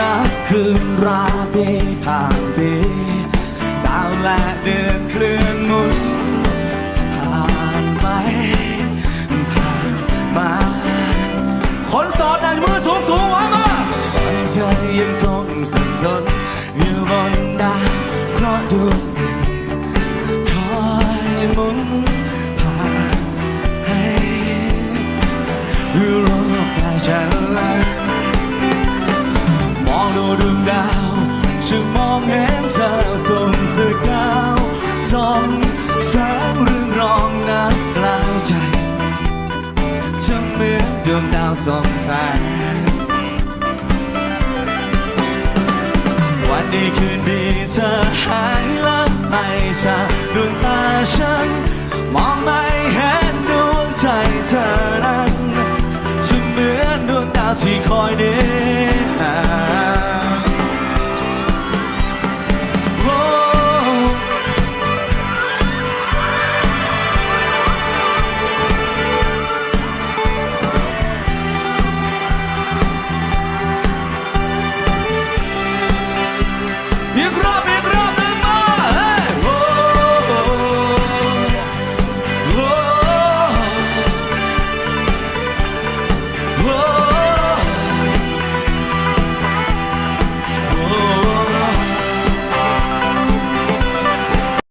นับคืนราเดทางเดดาวและเดือนเคลื่อนมุนผ่านไปผ่านมา คนสอนนั้นมือสูงสูงว้มาฝันเธอยังคงสับสนอยู่บนดาวเพราะดวงคอยมุนผ่านให้รู้ว่าจฉันแล้ว ดวงดาวส่องแสงวันดีคืนดีเธอหายลับไปจากดวงตาฉัน มองไม่เห็นดวงใจเธอนั้นจะเหมือนดวงดาวที่คอยเดิ